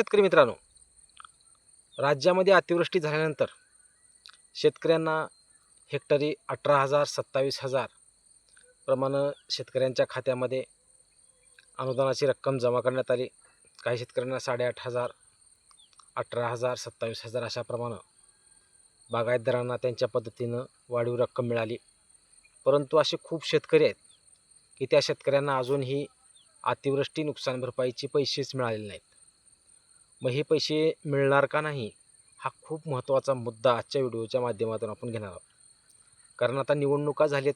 शेतकरी मित्रांनो राज्यामध्ये अतिवृष्टी झाल्यानंतर शेतकऱ्यांना हेक्टरी अठरा हजार सत्तावीस हजार प्रमाणे शेतकऱ्यांच्या खात्यामध्ये अनुदानाची रक्कम जमा करण्यात आली. काही शेतकऱ्यांना साडेआठ हजार अठरा हजार सत्तावीस हजार अशाप्रमाणे बागायतदारांना त्यांच्या पद्धतीनं वाढीव रक्कम मिळाली. परंतु असे खूप शेतकरी आहेत की त्या शेतकऱ्यांना अजूनही अतिवृष्टी नुकसान भरपाईचे पैसेच मिळालेले नाहीत. मग हे पैसे मिळणार का नाही हा खूप महत्त्वाचा मुद्दा आजच्या व्हिडिओच्या माध्यमातून आपण घेणार आहोत. कारण आता निवडणुका झालेत.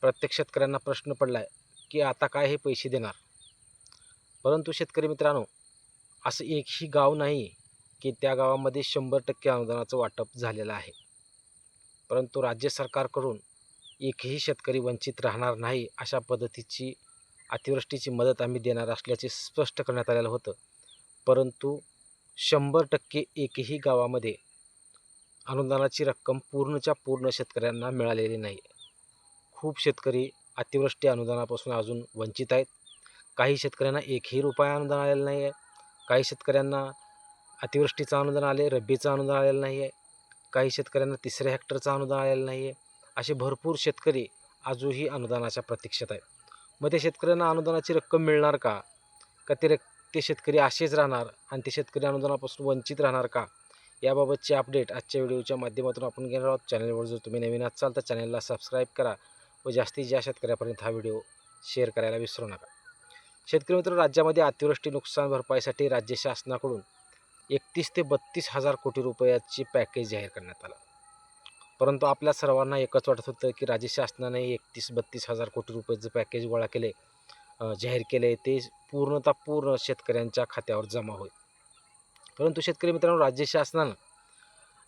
प्रत्येक शेतकऱ्यांना प्रश्न पडला आहे की आता काय हे पैसे देणार? परंतु शेतकरी मित्रांनो असं एकही गाव नाही की त्या गावामध्ये शंभर टक्के अनुदानाचं वाटप झालेलं आहे. परंतु राज्य सरकारकडून एकही शेतकरी वंचित राहणार नाही अशा पद्धतीची अतिवृष्टीची मदत आम्ही देणार असल्याचे स्पष्ट करण्यात आलेलं होतं. परंतु शंभर टक्के एकही गावामध्ये अनुदानाची रक्कम पूर्णच्या पूर्ण शेतकऱ्यांना मिळालेली नाही. खूप शेतकरी अतिवृष्टी अनुदानापासून अजून वंचित आहेत. काही शेतकऱ्यांना एकही रुपया अनुदान आलेलं नाही आहे काही शेतकऱ्यांना अतिवृष्टीचं अनुदान आले रब्बीचं अनुदान आलेलं नाही आहे काही शेतकऱ्यांना तिसऱ्या हेक्टरचं अनुदान आलेलं नाही आहे असे भरपूर शेतकरी अजूनही अनुदानाच्या प्रतीक्षेत आहेत. मग त्या शेतकऱ्यांना अनुदानाची रक्कम मिळणार का? का ते रक् ते शेतकरी असेच राहणार आणि ते शेतकरी अनुदानापासून वंचित राहणार का? याबाबतचे अपडेट आजच्या व्हिडिओच्या माध्यमातून आपण घेणार आहोत. चॅनलवर जर तुम्ही नवीन असाल तर चॅनलला सबस्क्राईब करा व जास्तीत जास्त शेतकऱ्यापर्यंत हा व्हिडिओ शेअर करायला विसरू नका. शेतकरी मित्र राज्यामध्ये अतिवृष्टी नुकसान भरपाईसाठी राज्य शासनाकडून एकतीस ते बत्तीस हजार कोटी रुपयाची पॅकेज जाहीर करण्यात आलं. परंतु आपल्या सर्वांना एकच वाटत होतं की राज्य शासनाने एकतीस बत्तीस हजार कोटी रुपयाचं पॅकेज गोळा केले. जाहीर केले ते पूर्णतः पूर्ण शेतकऱ्यांच्या खात्यावर जमा होईल. परंतु शेतकरी मित्रांनो राज्य शासनानं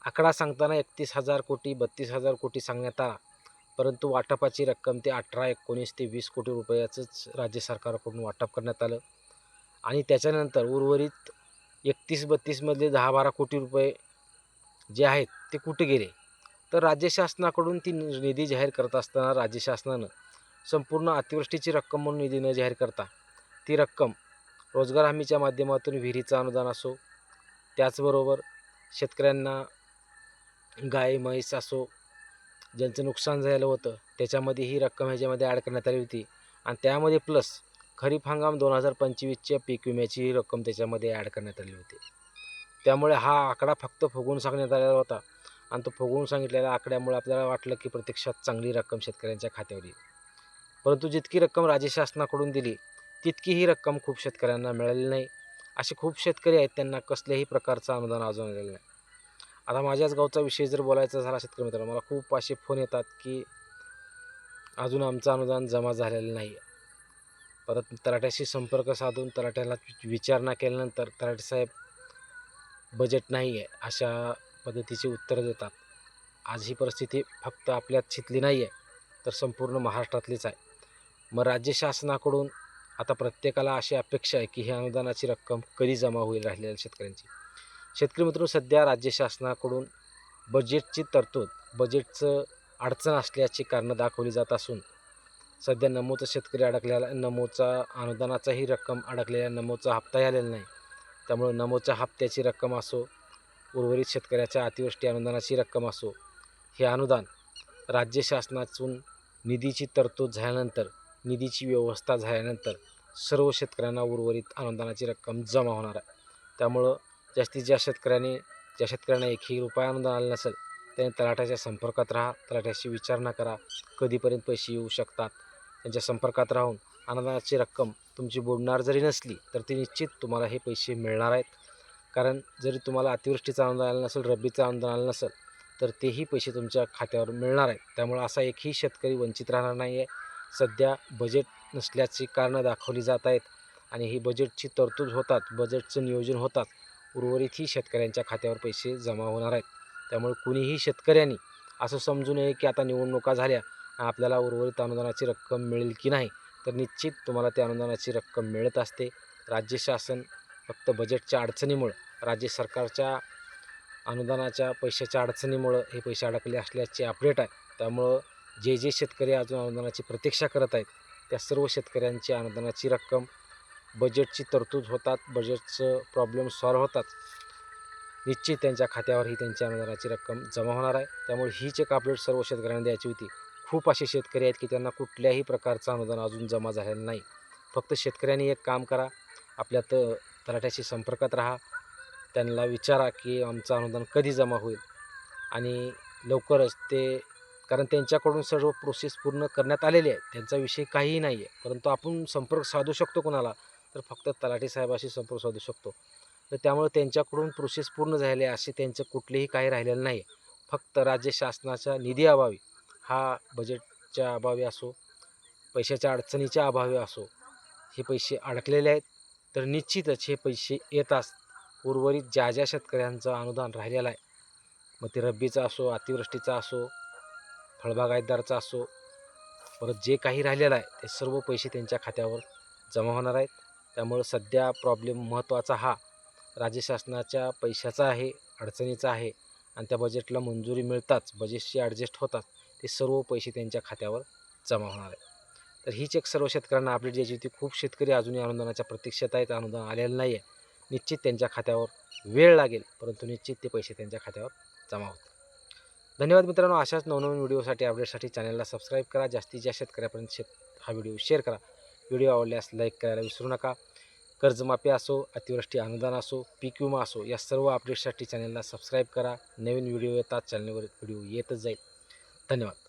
आकडा सांगताना एकतीस हजार कोटी बत्तीस हजार कोटी सांगण्यात आला. परंतु वाटपाची रक्कम ते अठरा एकोणीस ते वीस कोटी रुपयाचंच राज्य सरकारकडून वाटप करण्यात आलं. आणि त्याच्यानंतर उर्वरित एकतीस बत्तीसमधले दहा बारा कोटी रुपये जे आहेत ते कुठे गेले? तर राज्य शासनाकडून ती नि- निधी जाहीर करत असताना राज्य शासनानं संपूर्ण अतिवृष्टीची रक्कम म्हणून निधी न जाहीर करता ती रक्कम रोजगार हमीच्या माध्यमातून विहिरीचं अनुदान असो त्याचबरोबर शेतकऱ्यांना गाय म्हैस असो ज्यांचं नुकसान झालेलं होतं त्याच्यामध्ये ही रक्कम ह्याच्यामध्ये ॲड करण्यात आली होती. आणि त्यामध्ये प्लस खरीप हंगाम दोन हजार पंचवीसच्या पीक विम्याची ही रक्कम त्याच्यामध्ये ॲड करण्यात आली होती. त्यामुळे हा आकडा फक्त फुगून सांगण्यात आलेला होता. आणि तो फुगवून सांगितलेल्या आकड्यामुळे आपल्याला वाटलं की प्रत्यक्षात चांगली रक्कम शेतकऱ्यांच्या खात्यावर येईल. परंतु जितकी रक्कम राज्य शासनाकडून दिली तितकी ही रक्कम खूप शेतकऱ्यांना मिळाली नाही. असे खूप शेतकरी आहेत त्यांना कसल्याही प्रकारचं अनुदान अजून आलेलं नाही. आता माझ्याच गावचा विषय जर बोलायचा झाला शेतकरी मित्रांनो मला खूप असे फोन येतात की अजून आमचं अनुदान जमा झालेलं नाही. परत तलाट्याशी संपर्क साधून तलाट्याला विचारणा केल्यानंतर तराटेसाहेब साहेब बजेट नाही आहे अशा पद्धतीची उत्तरं देतात. आज ही परिस्थिती फक्त आपल्यात छितली नाही आहे तर संपूर्ण महाराष्ट्रातलीच आहे. मग राज्य शासनाकडून आता प्रत्येकाला अशी अपेक्षा आहे की ही अनुदानाची रक्कम कधी जमा होईल राहिलेल्या शेतकऱ्यांची? शेतकरी मित्र सध्या राज्य शासनाकडून बजेटची तरतूद बजेटचं अडचण असल्याची कारणं दाखवली जात असून सध्या नमोचा शेतकरी अडकलेला नमोचा अनुदानाचाही रक्कम अडकलेल्या नमोचा हप्ताही आलेला नाही. त्यामुळे नमोच्या हप्त्याची रक्कम असो उर्वरित शेतकऱ्याच्या अतिवृष्टी अनुदानाची रक्कम असो हे अनुदान राज्य शासनातून निधीची तरतूद झाल्यानंतर निधीची व्यवस्था झाल्यानंतर सर्व शेतकऱ्यांना उर्वरित अनुदानाची रक्कम जमा होणार आहे. त्यामुळं जास्तीत जास्त शेतकऱ्यांनी ज्या शेतकऱ्यांना एकही रुपया अनुदान आलं नसेल त्यांनी तलाठ्याच्या संपर्कात राहा तलाठ्याशी विचारणा करा. कधीपर्यंत पैसे येऊ शकतात त्यांच्या संपर्कात राहून अनुदानाची रक्कम तुमची बुडणार जरी नसली तर ती निश्चित तुम्हाला हे पैसे मिळणार आहेत. कारण जरी तुम्हाला अतिवृष्टीचं अनुदान आलं नसेल रब्बीचं अनुदान आलं नसेल तर तेही पैसे तुमच्या खात्यावर मिळणार आहेत. त्यामुळे असा एकही शेतकरी वंचित राहणार नाही आहे सध्या बजेट नसल्याची कारणं दाखवली जात आहेत आणि ही बजेटची तरतूद होतात बजेटचं नियोजन होतात. उर्वरितही शेतकऱ्यांच्या खात्यावर पैसे जमा होणार आहेत. त्यामुळे कुणीही शेतकऱ्यांनी असं समजू नये की आता निवडणुका झाल्या आपल्याला उर्वरित अनुदानाची रक्कम मिळेल की नाही. तर निश्चित तुम्हाला त्या अनुदानाची रक्कम मिळत असते. राज्य शासन फक्त बजेटच्या अडचणीमुळं राज्य सरकारच्या अनुदानाच्या पैशाच्या अडचणीमुळं हे पैसे अडकले असल्याचे अपडेट आहे. त्यामुळं जे जे शेतकरी अजून अनुदानाची प्रतीक्षा करत आहेत त्या सर्व शेतकऱ्यांची अनुदानाची रक्कम बजेटची तरतूद होतात बजेटचं प्रॉब्लेम सॉल्व्ह होतात. निश्चित त्यांच्या खात्यावर ही त्यांच्या अनुदानाची रक्कम जमा होणार आहे. त्यामुळे हीच एक अपडेट सर्व शेतकऱ्यांना द्यायची होती. खूप असे शेतकरी आहेत की त्यांना कुठल्याही प्रकारचं अनुदान अजून जमा झालेलं नाही. फक्त शेतकऱ्यांनी एक काम करा आपल्या त तलाठ्याशी संपर्कात राहा. त्यांना विचारा की आमचं अनुदान कधी जमा होईल? आणि लवकरच ते कारण त्यांच्याकडून सर्व प्रोसेस पूर्ण करण्यात आलेली आहे. त्यांचा विषय काहीही नाही आहे. परंतु आपण संपर्क साधू शकतो कोणाला तर फक्त तलाठी साहेबाशी संपर्क साधू शकतो. तर त्यामुळे त्यांच्याकडून प्रोसेस पूर्ण झाली असे त्यांचं कुठलेही काही राहिलेलं नाही फक्त राज्य शासनाच्या निधी अभावी हा बजेटच्या अभावी असो पैशाच्या अडचणीच्या अभावी असो हे पैसे अडकलेले आहेत. तर निश्चितच हे पैसे येताच उर्वरित ज्या ज्या शेतकऱ्यांचं अनुदान राहिलेलं आहे. मग ते रब्बीचं असो अतिवृष्टीचा असो फळबागायतदारचा असो परत जे काही राहिलेलं आहे ते सर्व पैसे त्यांच्या खात्यावर जमा होणार आहेत. त्यामुळं सध्या प्रॉब्लेम महत्त्वाचा हा. राज्य शासनाच्या पैशाचा आहे अडचणीचा आहे आणि त्या बजेटला मंजुरी मिळताच बजेटशी ॲडजस्ट होतात ते सर्व पैसे त्यांच्या खात्यावर जमा होणार आहे तर हीच एक सर्व शेतकऱ्यांना अपडेट द्यायची होती. खूप शेतकरी अजूनही अनुदानाच्या प्रतीक्षेत आहेत. अनुदान आलेलं नाही आहे निश्चित त्यांच्या खात्यावर वेळ लागेल परंतु निश्चित ते पैसे त्यांच्या खात्यावर जमा होतात धन्यवाद मित्रांनो अशाच नवनवीन व्हिडिओसाठी अपडेटसाठी चॅनलला सबस्क्राईब करा. जास्तीत जास्त शेतकऱ्यापर्यंत शेत हा व्हिडिओ शेअर करा. व्हिडिओ आवडल्यास लाईक करायला विसरू नका. कर्जमाफी असो अतिवृष्टी अनुदान असो पीक विमा असो या सर्व अपडेट्ससाठी चॅनलला सबस्क्राईब करा. नवीन व्हिडिओ येतात चॅनलवर व्हिडिओ येतच जाईल. धन्यवाद.